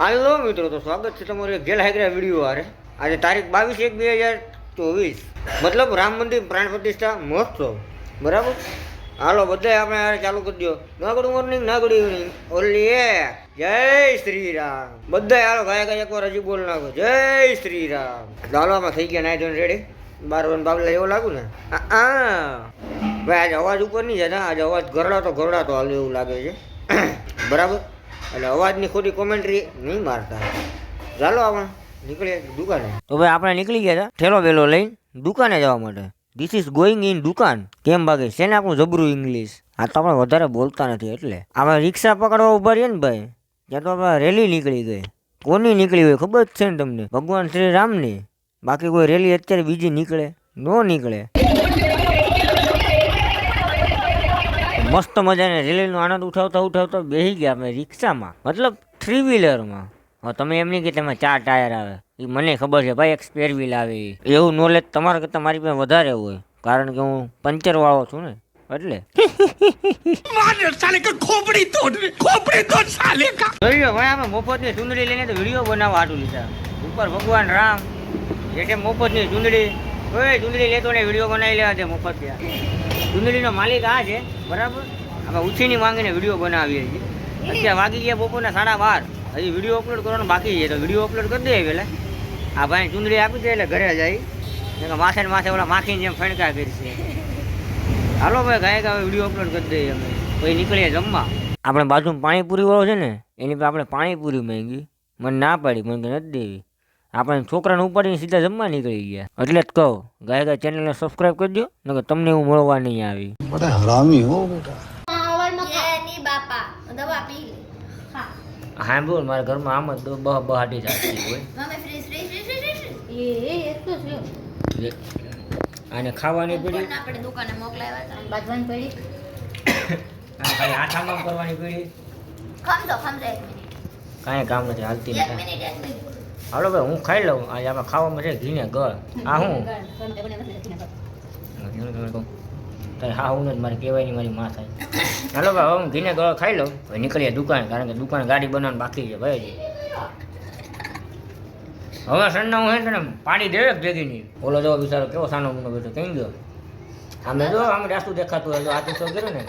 હાલો મિત્રો, તો સ્વાગત છે તમારું જેલ હાઈગ્રા વીડિયો હારે આજે તારીખ બાવીસ એક બે હજાર ચોવીસ. મતલબ રામ મંદિર પ્રાણ પ્રતિષ્ઠા મહોત્સવ. બરાબર? હાલો, બધાય આપણે હારે ચાલુ કરી દો ના મોર્નિંગ ના ગુડ ઇવનિંગ ઓલી એ, જય શ્રી રામ બધાય હાલો, ગાય ગાય એકવાર હજી બોલ નાખો. જય શ્રી રામ દાલવામાં થઈ ગયા નાઈ ધોઈને રેડી બાર વન બાબલા એવો લાગુ ને? આ. ભાઈ, આજે અવાજ ઉપર નહીં જતા આજે અવાજ ગરડાતો ગરડાતો હાલ એવું લાગે છે. બરાબર? એટલે અવાજની ખોટી કોમેન્ટ્રી નહીં મારતા. ચાલો આપણે નીકળીએ દુકાને. તો ભાઈ આપણે નીકળી ગયા હતા ઠેલો વેલો લઈને દુકાને જવા માટે. ધીસ ઇઝ ગોઈંગ ઇન દુકાન. કેમ બાકી છે ને આપણું જબરું ઇંગ્લિશ આ તો આપણે વધારે બોલતા નથી એટલે. આપણે રિક્ષા પકડવા ઊભા રહીએ ને ભાઈ, ત્યાં તો આપણે રેલી નીકળી ગઈ. કોની નીકળી હોય ખબર જ છે ને તમને? ભગવાન શ્રી રામની. બાકી કોઈ રેલી અત્યારે બીજી નીકળે? નો નીકળે. મસ્ત મજાને રેલીનો આનંદ ઉઠાવતા ઉઠાવતા બેસી ગયા અમે રિક્ષામાં. મતલબ થ્રી વ્હીલરમાં હવે તમે એમ નહીં કે તેમાં ચાર ટાયર આવે. એ મને ખબર છે ભાઈ એક સ્પેર વ્હીલ આવે એવું નોલેજ તમારા કરતાં મારી પાસે વધારે હોય. કારણ કે હું પંચર વાળો છું ને એટલે. જોયું ભાઈ અમે મફતની ચૂંદડી લઈને તો વીડિયો બનાવવા હાટું લીધા. ઉપર ભગવાન રામ. એટલે મફતની ચૂંદડી ઓય ચૂંદડી લેતો ને વીડિયો બનાવી લેવા છે મફત ત્યાં. ચૂંદડીનો માલિક આ છે બરાબર? આપણે ઉછીની માંગીને વીડિયો બનાવીએ છીએ. અત્યારે વાગી ગયા બપોરના સાડા બાર. હજી વીડિયો અપલોડ કરવાનો બાકી છે તો વીડિયો અપલોડ કરી દઈએ પહેલાં. આ ભાઈ ચૂંદડી આપી દે એટલે ઘરે જાય. માથે ને માથે ઓલા માખીને જેમ ફણકા કરશે હાલો ભાઈ ગાય ગાય વીડિયો અપલોડ કરી દઈએ અમે. પછી નીકળીએ જમવા. આપણે બાજુમાં પાણીપુરી વાળો છે ને એની પર આપણે પાણીપુરી માંગી. મને ના પાડી મને નથી દેવી. આપણે છોકરાને ઉપાડીને સીધા જમવા નીકળી ગયા. એટલે જ કહું ગાય ગાય ચેનલને દો કરજો નકર તમને એવું મળવા નહીં આવી. બધા હરામી હો બેટા. હા. બોલ મારા ઘરમાં આમ જ બહ બહાટી ચાલતી હોય. આને ખાવાની પીડી? આપણે દુકાને મોકલાવ્યા હતા. બાંધવાની પડી. ખાલી આઠામાં કરવાની પડી. ખમજો ખમજો કાંઈ કામ નથી હાલતી નથી હાલો ભાઈ હું ખાઈ લઉં. આજે આપણે ખાવામાં છે ઘીને ગળ. આ હું? તારે હા હું જ મારે કહેવાય નહીં મારી માં થાય. હાલો ભાઈ હું ઘીને ગળ ખાઈ લઉં. હવે નીકળીએ દુકાન કારણ કે દુકાન ગાડી બનાવવાનું બાકી છે ભાઈ હવે સન્ના હું ને તને પાડી દેવે ભેગી નહીં ઓલો જો બિચારો કેવો સાનો મુનો બેઠો કઈ ગયો. આમે જો આમ રાસ્તું દેખાતું હોય તો આ તો કર્યો ને.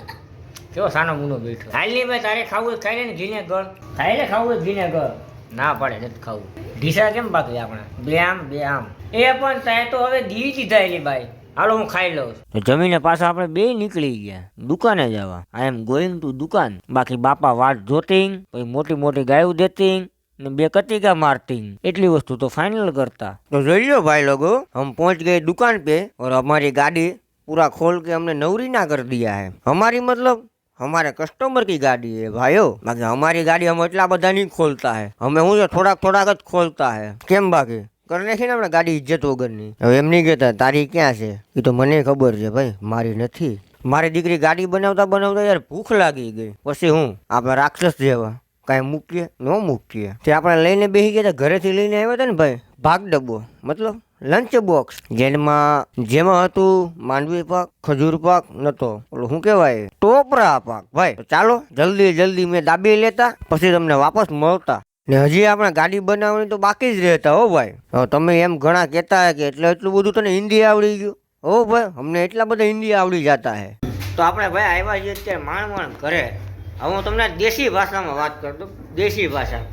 કેવો સાનો મુનો બેઠો. ખાઈ નહીં ભાઈ તારે ખાવું ખાઈ લે ને ઘીને ગળ. ખાઈ લે ખાવું ઘીને ગળ. ના પડે, નથી ખાવું. ઢીસા કેમ બાકી આપણે? બે આમ બે આમ એ પણ તે તો હવે દી દીધા ભાઈ હાલો, હું ખાઈ લઉં. તો જમીને પાછા આપણે બે નીકળી ગયા. દુકાને જવા. આઈ એમ ગોઈંગ ટુ દુકાન. બાકી બાપા વાટ જોતિંગ પછી મોટી મોટી ગાયું દેતિંગ ને બે કતિકા મારતી એટલી વસ્તુ તો ફાઇનલ કરતા. તો જોઈ લો ભાઈ લોકો, હમ પહોંચ ગયે દુકાન પે, ઓર અમારી ગાડી પૂરા ખોલ કે અમને નવરી ના કર દીયા હે. અમારી મતલબ हमारे कस्टमर की गाड़ी है भाइयों बाकी हमारी गाड़ी हम એટલા બધા નહીં ખોલતા है हमें હું છે થોડાક થોડાક જ ખોલતા है કેમ બાકી કરી નાખી ને આપણે ગાડી ઇજ્જત વગરની હવે એમ નહીં કહેતા તારી ક્યાં છે એ તો મને ખબર છે ભાઈ મારી નથી મારી દીકરી ગાડી બનાવતા બનાવતા યાર ભૂખ લાગી ગઈ પછી હું આપણે રાક્ષસ જેવા કાંઈ મૂકીએ ન મૂકીએ તે આપણે લઈને બેસી ગયા હતા ઘરેથી લઈને આવ્યા હતા ને ભાઈ ભાગ ડબ્બો મતલબ લંચ બોક્સ જેમાં જેમાં હતું માંડવી પાક, ખજૂર પાક નતો. ઓલું શું કહેવાય? ટોપરા પાક. ભાઈ ચાલો, જલ્દી જલ્દી મેં દાબી લેતા, પછી તમને વાપસ મળતા. ને હજી આપણે ગાડી બનાવવાની તો બાકી જ રહેતા હો ભાઈ. તમે એમ ઘણા કહેતા કે એટલે એટલું બધું તને હિન્દી આવડી ગયું. હો ભાઈ, અમને એટલા બધા હિન્દી આવડી જતા હે. તો આપણે ભાઈ આવ્યા છીએ અત્યારે માણ માણ ઘરે. હવે હું તમને દેશી ભાષામાં વાત કરતો દેશી ભાષા.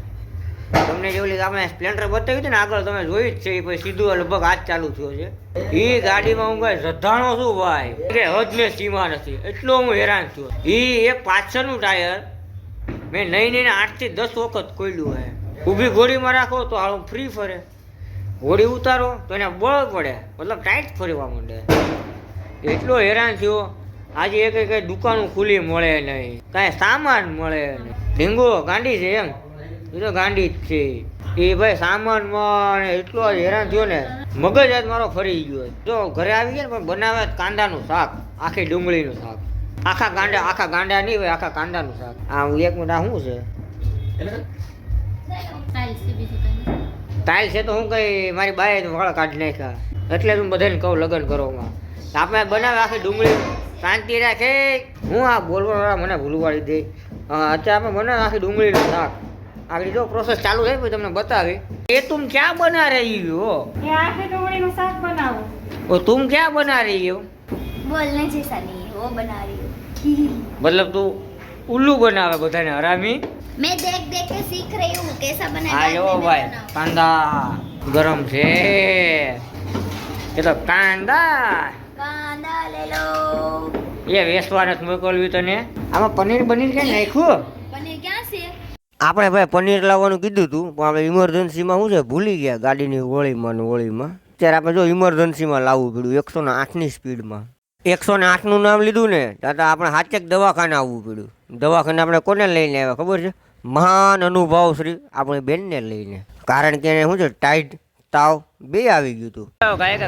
તમને જે ઓલી આપણે સ્પ્લેન્ડર બતાવી હતી ને, આગળ તમે જોઈ જ છે, એ પછી સીધું લગભગ આજ ચાલુ થયો છે. એ ગાડીમાં હું કઈ રધાણો છું ભાઈ. કે હદ ને સીમા નથી. એટલો હું હેરાન છું એ એક પાછળનું ટાયર મેં નહીં નહીં આઠથી દસ વખત ખોલ્યું હે. ઊભી ઘોડીમાં રાખો તો હાલું ફ્રી ફરે. ઘોડી ઉતારો તો એને બળ પડે. મતલબ ટાઈટ ફરવા માંડે. એટલો હેરાન થયો. આજે એક એક દુકાનો ખુલ્લી મળે નહીં કાંઈ સામાન મળે નહીં ઢીંગો ગાંડી છે એમ. એ ગાંડી જ છે. એ ભાઈ સામાનમાં એટલો હેરાન થયો ને, મગજ જ મારો ફરી ગયો. જો ઘરે આવી ગયા ને પણ બનાવે કાંદાનું શાક, આખી ડુંગળીનું શાક. આખા ગાંડા આખા ગાંડા નહીં હોય, આખા કાંદાનું શાક. આ એક મિનિટ, આ શું છે? ટાઈલ છે તો હું કઈ, મારી બાએ વાળ કાઢી નાખ્યા. એટલે હું બધાને કહું લગ્ન કરવામાં આપણે બનાવે આખી ડુંગળી. શાંતિ રાખે. હું આ બોલવાળા મને ભૂલવાડી દે. અત્યારે આપણે બનાવે આખી ડુંગળીનું શાક. આગળ જો પ્રોસેસ ચાલુ થાય હું તમને બતાવી. એ તું ક્યાં બના રહી હો એ આખે ડુંગળીનું શાક બનાવો. ઓ તું ક્યાં બના રહી હો બોલને જૈસા નહીં વો બના રહી હો મતલબ તું ઉલ્લુ બનાવે બધાને હરામી? મેં દેખ દેખ કે શીખ રહી હું કેસા બનાવે હા ભાઈ કાંદા ગરમ છે. એ તો કાંદા. કાંદા લે એ વેસવા નથી મોકલવી તને. આમાં પનીર બનીર કે નાખ્યું? પનીર ક્યાં છે? આપણે ભાઈ પનીર લાવવાનું કીધું હતું પણ આપણે ઇમરજન્સીમાં શું છે, ભૂલી ગયા ગાડીની હોળીમાં ને હોળીમાં. ત્યારે આપણે જો ઇમરજન્સીમાં લાવવું પડ્યું, એકસો ને આઠની સ્પીડમાં. એકસો ને આઠનું નામ લીધું ને, ત્યાં આપણે હાચેક દવાખાને આવવું પડ્યું. દવાખાને આપણે કોને લઈને આવ્યા, ખબર છે? મહાન અનુભવ શ્રી આપણી બેનને લઈને. કારણ કે એને શું છે ટાઈટ તાવ બે આવી ગયું હતું.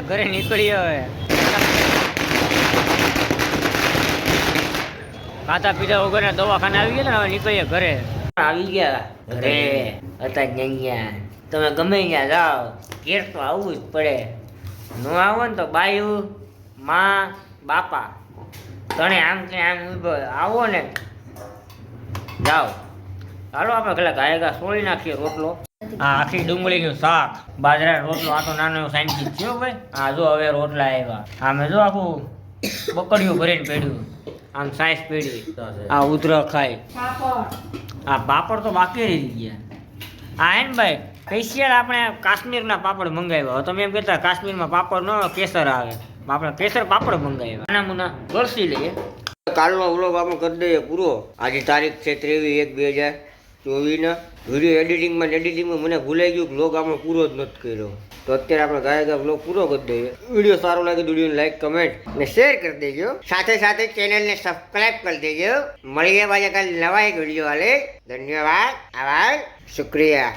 ઘરે નીકળી હવે. ખાતા પીધા વગર દવાખાને આવી ગયા ને હવે નીકળીએ ઘરે. આવી ગયા ઘરે. હતા અહીંયા. તમે ગમે ત્યાં જાઓ ઘેર તો આવવું જ પડે. ન આવો ને તો બાયું માં બાપા. તણે આમ કે આમ આવો ને. જાઓ. હાલો આપણે પેલા ગાય સોળી નાખીએ રોટલો. આ આખી ડુંગળીનું શાક. બાજરા રોટલો આ તો નાનો સાઈન્ટિસ થયો ભાઈ. આ જો હવે રોટલા આવ્યા આમે જો આખું બકડીયું ભરીને પડ્યું આમ સાઈઝ પીડી. આ ઉધર ખાય. આ પાપડ તો બાકી રહી ગયા. આ હે ને ભાઈ સ્પેશિયલ આપણે કાશ્મીરના પાપડ મંગાવ્યા. હવે તમે એમ કહેતા કાશ્મીરમાં પાપડ ન કેસર આવે. આપણે કેસર પાપડ મંગાવ્યા. નાના મુના ગળસી લઈએ. કાલનો વ્લોગ આપણે કરી દઈએ પૂરો. આજે તારીખ છે ત્રેવીસ એક બે હજાર ચોવીસના વીડિયો એડિટિંગમાં એડિટિંગમાં મને ભૂલાઈ ગયું વ્લોગ આપણે પૂરો જ નથી કર્યો. તો અત્યારે આપણે ગાય ગાય લોક પૂરો કરી દઈએ. વીડિયો સારો લાગે તો વિડીયોને લાઈક કમેન્ટ ને શેર કરી દેજો. સાથે સાથે ચેનલને સબસ્ક્રાઇબ કરી દેજો. મળીએ પાછા કાલે નવા એક વીડિયો વાલે ધન્યવાદ. આભાર. શુક્રિયા.